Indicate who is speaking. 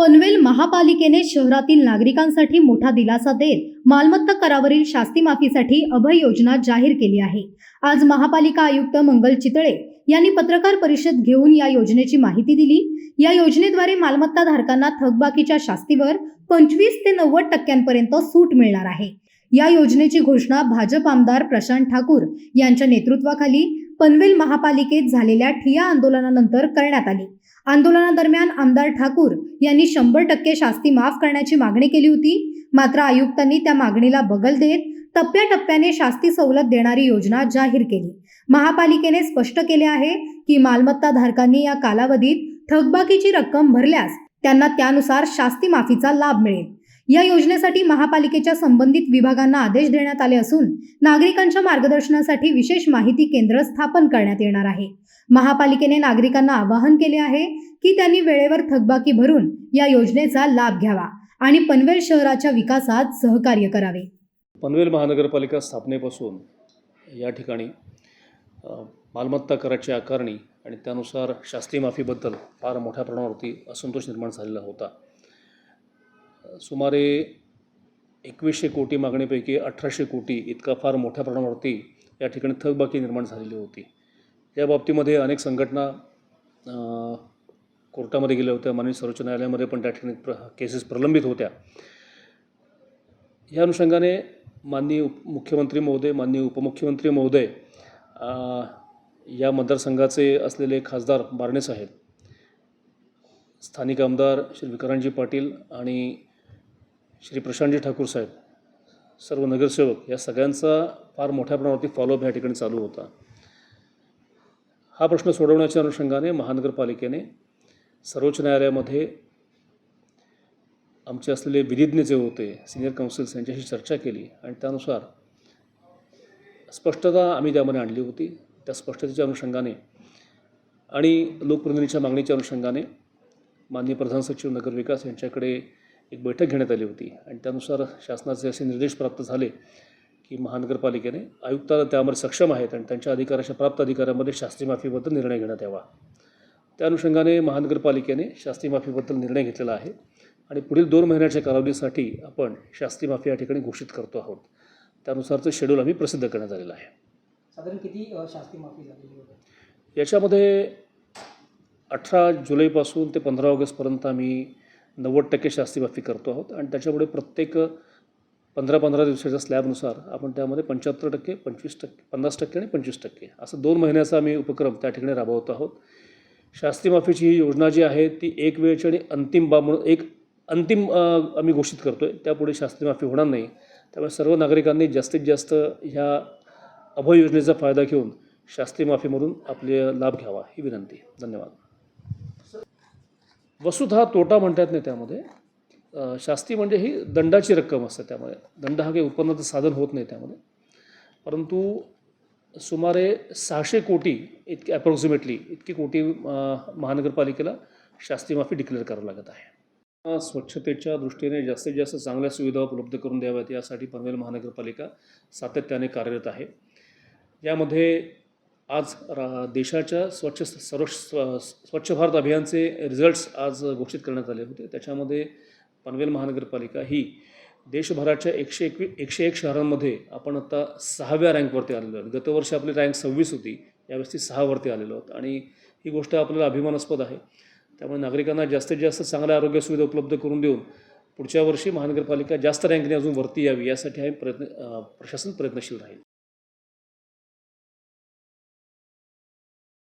Speaker 1: पनवेल महापालिकेने शहरातील नागरिकांसाठी मोठा दिलासा देत मालमत्ता करावरील शास्ती माफीसाठी अभय योजना जाहीर केली आहे. आज महापालिका आयुक्त मंगल चितळे यांनी पत्रकार परिषद घेऊन या योजनेची माहिती दिली. या योजनेद्वारे मालमत्ता धारकांना थकबाकीच्या शास्तीवर पंचवीस ते नव्वद टक्क्यांपर्यंत सूट मिळणार आहे. या योजनेची घोषणा भाजप आमदार प्रशांत ठाकूर यांच्या नेतृत्वाखाली पनवेल महापालिकेत झालेल्या ठिया आंदोलनानंतर करण्यात आली. आंदोलनादरम्यान आमदार ठाकूर यांनी शंभर टक्के शास्ती माफ करण्याची मागणी केली होती. मात्र आयुक्तांनी त्या मागणीला बगल देत टप्प्याटप्प्याने शास्ती सवलत देणारी योजना जाहीर केली. महापालिकेने स्पष्ट केले आहे की मालमत्ता धारकांनी या कालावधीत थकबाकीची रक्कम भरल्यास त्यांना त्यानुसार शास्ती माफीचा लाभ मिळेल. या योजनेसाठी महापालिकेच्या संबंधित विभागांना आदेश देण्यात आले असून नागरिकांच्या मार्गदर्शनासाठी विशेष माहिती केंद्र स्थापन करण्यात येणार आहे. महापालिकेने नागरिकांना आवाहन केले आहे की त्यांनी वेळेवर थकबाकी भरून या योजनेचा लाभ घ्यावा आणि पनवेल शहराच्या विकासात सहकार्य करावे.
Speaker 2: पनवेल महानगरपालिका स्थापनेपासून या ठिकाणी मालमत्ता कराची आकारणी आणि त्यानुसार शास्त्रीय माफीबद्दल फार मोठ्या प्रमाणावरती असंतोष निर्माण झालेला होता. सुमारे एकवीसशे कोटी मागणीपैकी अठराशे कोटी इतका फार मोठ्या प्रमाणावरती या ठिकाणी थकबाकी निर्माण झालेली होती. या बाबतीमध्ये अनेक संघटना कोर्टामध्ये गेल्या होत्या माननीय सर्वोच्च न्यायालयामध्ये पण त्या ठिकाणी प्र केसेस प्रलंबित होत्या. या अनुषंगाने माननीय उप मुख्यमंत्री महोदय माननीय उपमुख्यमंत्री महोदय या मतदारसंघाचे असलेले खासदार बारणेस आहेत स्थानिक आमदार श्री विक्रांतजी पाटील आणि श्री प्रशांतजी ठाकूर साहेब सर्व नगरसेवक या सगळ्यांचा फार मोठ्या प्रमाणावरती फॉलोअप या ठिकाणी चालू होता. हा प्रश्न सोडवण्याच्या अनुषंगाने महानगरपालिकेने सर्वोच्च न्यायालयामध्ये आमचे असलेले विधिज्ञ जे होते सिनियर काउन्सिल्स यांच्याशी चर्चा केली आणि त्यानुसार स्पष्टता आम्ही त्यामध्ये आणली होती. त्या स्पष्टतेच्या अनुषंगाने आणि लोकप्रतिनिधीच्या मागणीच्या अनुषंगाने माननीय प्रधान सचिव नगरविकास यांच्याकडे एक बैठक घेण्यात आली होती. आणि त्यानुसार शासनाचे असे निर्देश प्राप्त झाले की महानगरपालिकेने आयुक्ताला त्यामध्ये सक्षम आहेत आणि त्यांच्या अधिकाराच्या प्राप्त अधिकारामध्ये शास्त्री माफीबद्दल निर्णय घेण्यात यावा. त्या अनुषंगाने महानगरपालिकेने शास्त्री माफीबद्दल निर्णय घेतलेला आहे आणि पुढील दोन महिन्याच्या कालावधीसाठी आपण शास्त्री माफी या ठिकाणी घोषित करतो आहोत. त्यानुसारचं शेड्यूल आम्ही प्रसिद्ध करण्यात आलेलं आहे.
Speaker 3: साधारण किती अ, शास्ती माफी झालेली
Speaker 2: याच्यामध्ये अठरा जुलैपासून ते पंधरा ऑगस्टपर्यंत आम्ही नव्वद टक्के शास्ती माफी करतो आहोत. आणि त्याच्यामुळे प्रत्येक पंधरा पंधरा दिवसाच्या स्लॅबनुसार आपण त्यामध्ये पंच्याहत्तर टक्के पंचवीस टक्के पन्नास टक्के आणि पंचवीस टक्के असं दोन महिन्याचा आम्ही उपक्रम त्या ठिकाणी राबवत आहोत. शास्त्री माफीची ही योजना जी आहे ती एक वेळची आणि अंतिम बाब म्हणून एक अंतिम आम्ही घोषित करतो आहे त्यापुढे शास्त्री माफी होणार नाही. त्यामुळे सर्व नागरिकांनी जास्तीत जास्त ह्या अभय योजनेचा फायदा घेऊन शास्त्री माफीमधून आपले लाभ घ्यावा ही विनंती. धन्यवाद. वसूत हा तोटा म्हणतात नाही त्यामध्ये. शास्ती म्हणजे ही दंडाची रक्कम असते त्यामध्ये दंड हा काही उत्पन्नाचं साधन होत नाही त्यामध्ये. परंतु सुमारे सहाशे कोटी इतकी अप्रॉक्सिमेटली इतकी कोटी महानगरपालिकेला शास्ती माफी डिक्लेअर करावं लागत आहे. स्वच्छतेच्या दृष्टीने जास्तीत जास्त चांगल्या सुविधा उपलब्ध करून द्याव्यात यासाठी पनवेल महानगरपालिका सातत्याने कार्यरत आहे. यामध्ये आज रा देशाच्या स्वच्छ सर्व स्व- स्वच्छ भारत अभियानचे रिझल्ट्स आज घोषित करण्यात आले होते. त्याच्यामध्ये पनवेल महानगरपालिका ही देशभराच्या एकशे एकवी एकशे एक शहरांमध्ये आपण आता सहाव्या रँकवरती आलेलो आहोत. गतवर्षी आपली रँक सव्वीस होती. यावेळेस ती सहावरती आलेलो आहोत. आणि ही गोष्ट आपल्याला अभिमानास्पद आहे. त्यामुळे नागरिकांना जास्तीत जास्त चांगल्या आरोग्य सुविधा उपलब्ध करून देऊन पुढच्या वर्षी महानगरपालिका जास्त रँकने अजून वरती यावी यासाठी आम्ही प्रयत्न प्रशासन प्रयत्नशील राहील.